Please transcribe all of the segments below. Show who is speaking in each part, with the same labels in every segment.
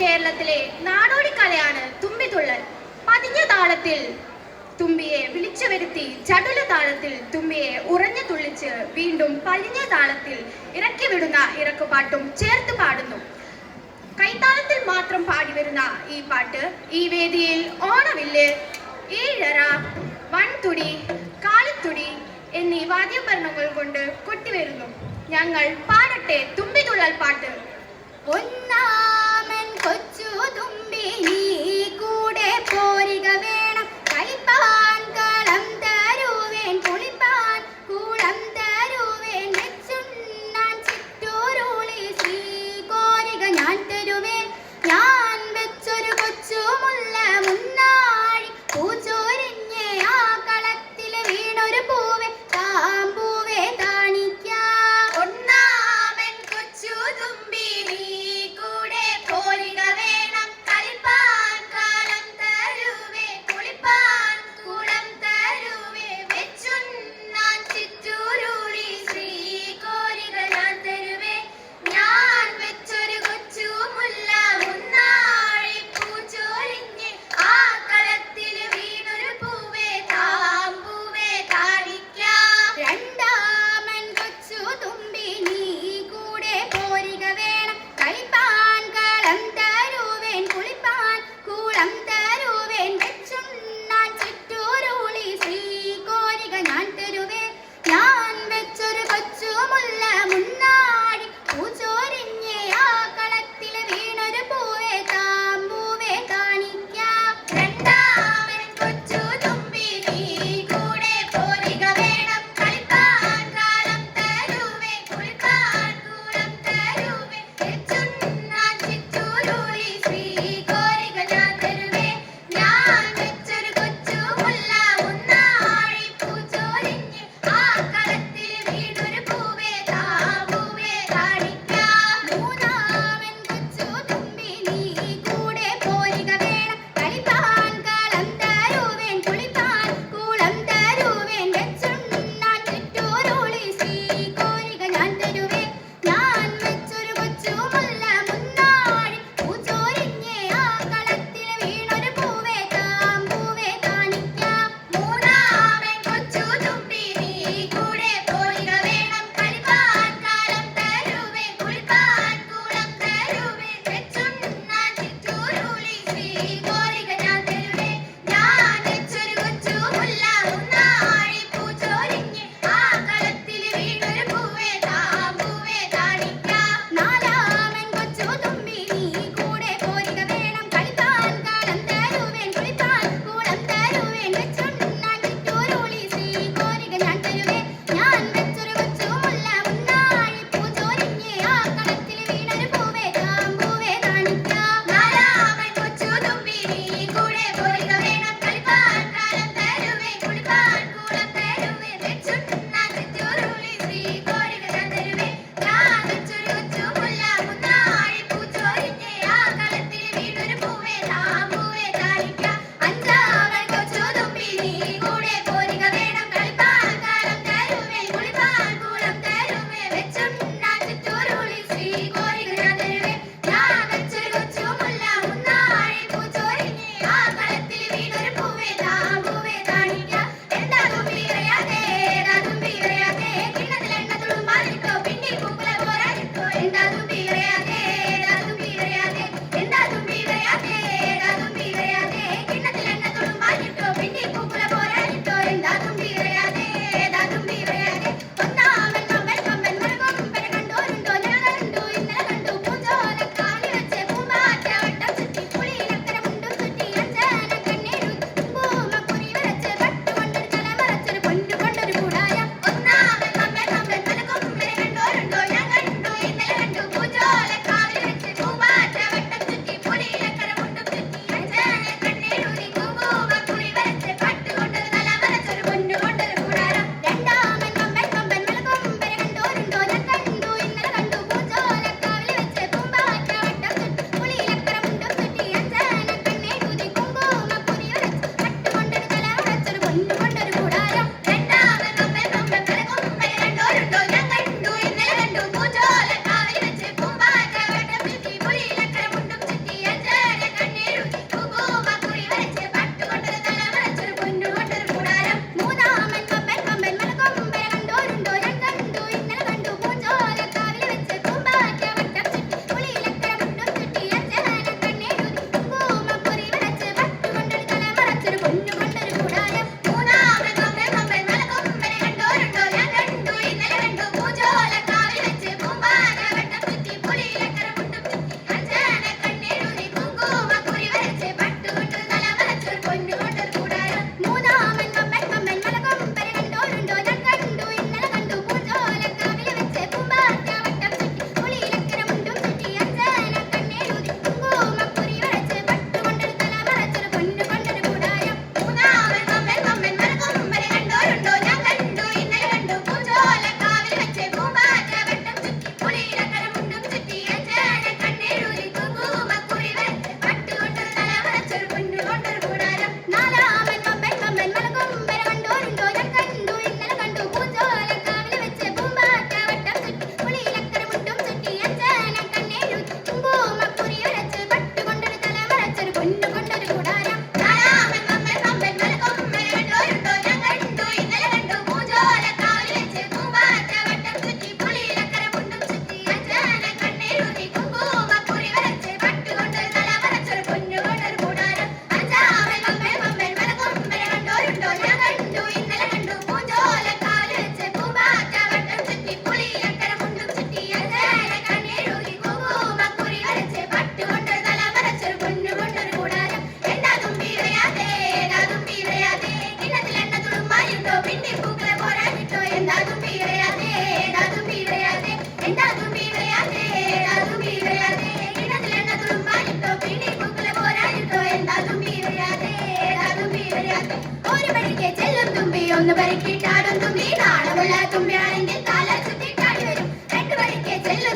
Speaker 1: കേരളത്തിലെ നാടോടി കലയാണ് തുമ്പിതുള്ളൽ പതിഞ്ഞ താളത്തിൽ തുമ്പിയെ വിളിച്ചു വരുത്തി ചടുല താളത്തിൽ തുമ്പിയെ ഉറഞ്ഞു തുള്ളിച്ച് വീണ്ടും പതിഞ്ഞ താളത്തിൽ ഇറക്കി വിടുന്ന ഇറക്കുപാട്ടും ചേർത്ത് പാടുന്നു. കൈത്താളത്തിൽ മാത്രം പാടി വരുന്ന ഈ പാട്ട് ഈ വേദിയിൽ ഓണവില്ല് ഏഴര വൺതുടി കാലിത്തുടി എന്നീ വാദ്യോപകരണങ്ങൾ കൊണ്ട് കൊട്ടിവരുന്നു. ഞങ്ങൾ പാടട്ടെ തുമ്പിതുള്ളൽ പാട്ട്.
Speaker 2: ഒന്നാമൻ കൊച്ചു തുമ്പി നീ കൂടെ പോരിക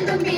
Speaker 2: വരിക്ക് ചെല്ലും തുമ്പി